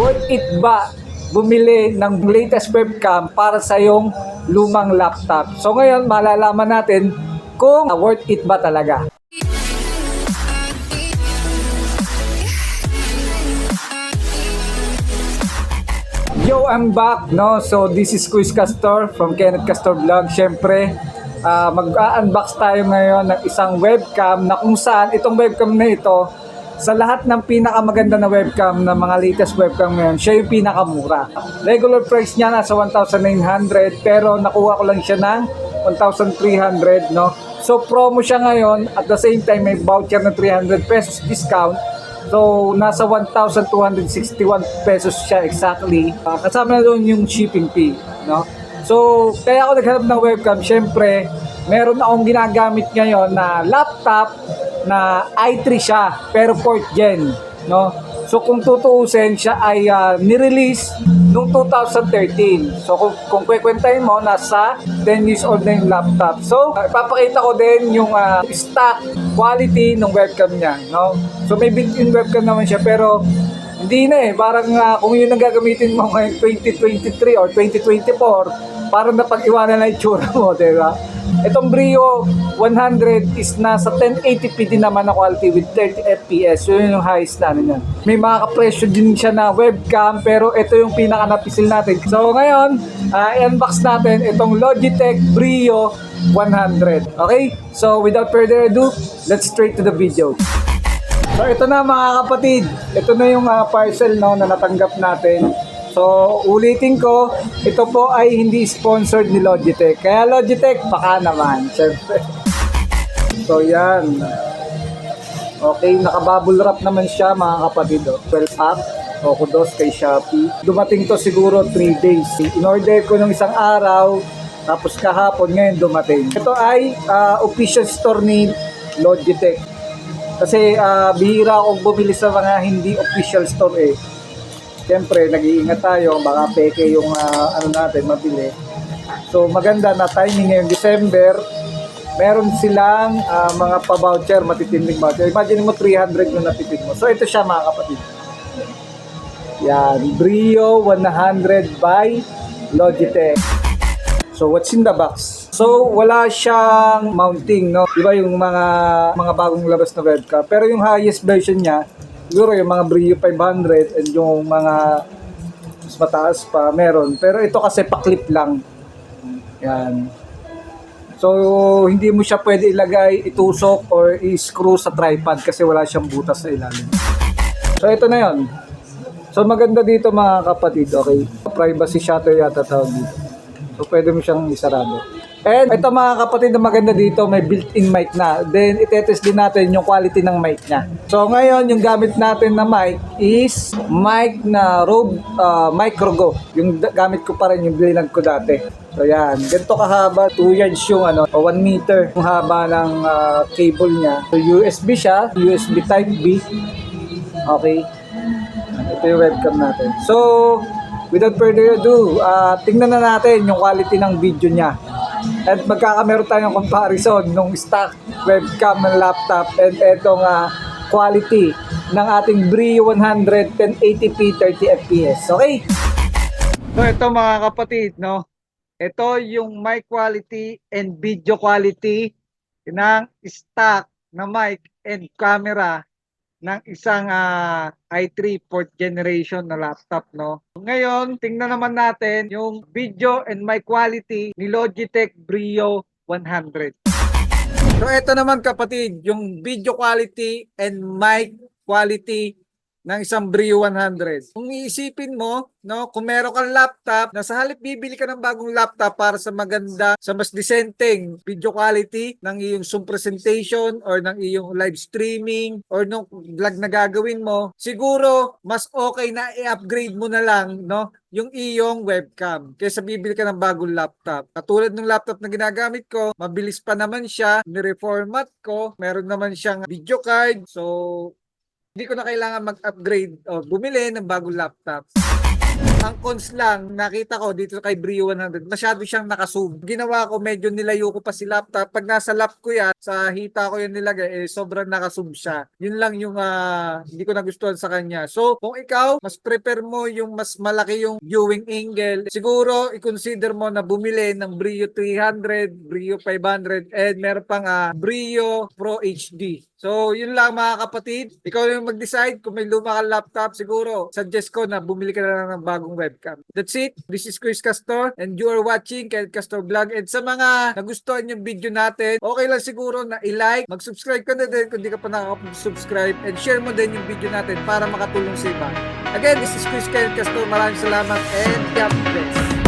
worth it ba bumili ng latest webcam para sa iyong lumang laptop? So ngayon, malalaman natin kung uh, worth it ba talaga. Yo, I'm back, no? So, this is Quiz Castor from Kenneth Castor Vlog. Siyempre, ah, mag-unbox tayo ngayon ng isang webcam na kung saan itong webcam na ito, sa lahat ng pinakamaganda na webcam na mga latest webcam ngayon, siya yung pinakamura. Regular price niya nasa 1,900 pero nakuha ko lang siya ng 1,300, no? So, promo siya ngayon at the same time may voucher na 300 pesos discount So, nasa 1,261 pesos siya exactly. Ah, kasama na doon yung shipping fee, no? So, kaya ako naghanap ng webcam, syempre, meron akong ginagamit ngayon na laptop na i3 siya, pero 4th gen, no? So, kung tutuusin, siya ay ah, nirelease noong 2013. So, kung, kung kwekwentain mo, nasa 10 years old na yung laptop. So, ipapakita ko din yung ah, stock quality ng webcam niya, no? So, may built-in webcam naman siya, pero hindi na eh. Parang ah, kung yun ang gagamitin mo ngayon 2023 or 2024, parang napag-iwanan na itsura mo, di ba? Itong Brio 100 is nasa 1080p din naman na quality with 30 FPS. Yun yung highest na niyan. May mga kapresyo din siya na webcam pero ito yung pinaka napisil natin. So ngayon, ah, i-unbox natin itong Logitech Brio 100. Okay? So without further ado, let's straight to the video. So ito na mga kapatid, ito na yung ah, parcel no, na natanggap natin. So ulitin ko, ito po ay hindi sponsored ni Logitech. Kaya Logitech, baka naman, syempre. So yan. Okay, nakabubble wrap naman siya mga kapatid. Oh. 12 pack. O kudos kay Shopee. Dumating to siguro 3 days. In-order ko nung isang araw, tapos kahapon ngayon dumating. Ito ay ah, official store ni Logitech. Kasi ah, bihira akong bumili sa mga hindi official store eh. Siyempre, nag-iingat tayo, baka peke yung ah, ano natin, mabili. So maganda na timing ngayong December, meron silang ah, mga pa-voucher, matitinding voucher. Imagine mo 300 yung natipid mo. So ito siya mga kapatid. Yan, Brio 100 by Logitech. So what's in the box? So wala siyang mounting, no? Di ba yung mga mga bagong labas na webcam. Pero yung highest version niya, siguro yung mga Brio 500 and yung mga mas mataas pa meron. Pero ito kasi paklip lang. Yan. So hindi mo siya pwede ilagay, itusok or i-screw sa tripod kasi wala siyang butas sa ilalim. So ito na yon. So maganda dito mga kapatid, okay? Privacy shutter yata tawag dito. So pwede mo siyang isarado. And ito mga kapatid na maganda dito, may built-in mic na. Then itetest din natin yung quality ng mic niya. So ngayon yung gamit natin na mic is mic na Rode uh, Micro Go. Yung gamit ko pa rin yung bilang ko dati. So yan, ganito kahaba, 2 yards yung ano, o 1 meter yung haba ng ah, cable niya. So USB siya, USB type B. Okay. Ito yung webcam natin. So, without further ado, ah, tingnan na natin yung quality ng video niya. At magkakameron tayong comparison ng stock webcam ng laptop and etong ah, quality ng ating Brio 100 1080p 30 fps. Okay? So ito mga kapatid, no? Ito yung mic quality and video quality ng stock na mic and camera ng isang ah, i3 4th generation na laptop, no? Ngayon, tingnan naman natin yung video and mic quality ni Logitech Brio 100. So ito naman kapatid, yung video quality and mic quality ng isang Brio 100. Kung iisipin mo, no, kung meron kang laptop, na sa halip bibili ka ng bagong laptop para sa maganda, sa mas decenteng video quality ng iyong Zoom presentation or ng iyong live streaming or ng vlog na gagawin mo, siguro mas okay na i-upgrade mo na lang, no, yung iyong webcam kaysa bibili ka ng bagong laptop. Katulad ng laptop na ginagamit ko, mabilis pa naman siya, ni-reformat ko, meron naman siyang video card, so hindi ko na kailangan mag-upgrade o bumili ng bagong laptop. Ang cons lang, nakita ko dito kay Brio 100, masyado siyang nakazoom. Ginawa ko, medyo nilayo ko pa si laptop. Pag nasa lap ko yan, sa hita ko yan nilagay, eh, sobrang nakazoom siya. Yun lang yung ah, hindi ko nagustuhan sa kanya. So, kung ikaw, mas prepare mo yung mas malaki yung viewing angle, siguro, i-consider mo na bumili ng Brio 300, Brio 500, and meron pang ah, Brio Pro HD. So, yun lang mga kapatid. Ikaw yung mag-decide kung may luma kang laptop, siguro, suggest ko na bumili ka na lang ng bagong webcam. That's it. This is Chris Castor and you are watching Ken Castor Vlog. And sa mga nagustuhan yung video natin, okay lang siguro na i-like, mag-subscribe ka na din kung di ka pa nakaka-subscribe and share mo din yung video natin para makatulong sa iba. Again, this is Chris Ken Castor. Maraming salamat and God bless.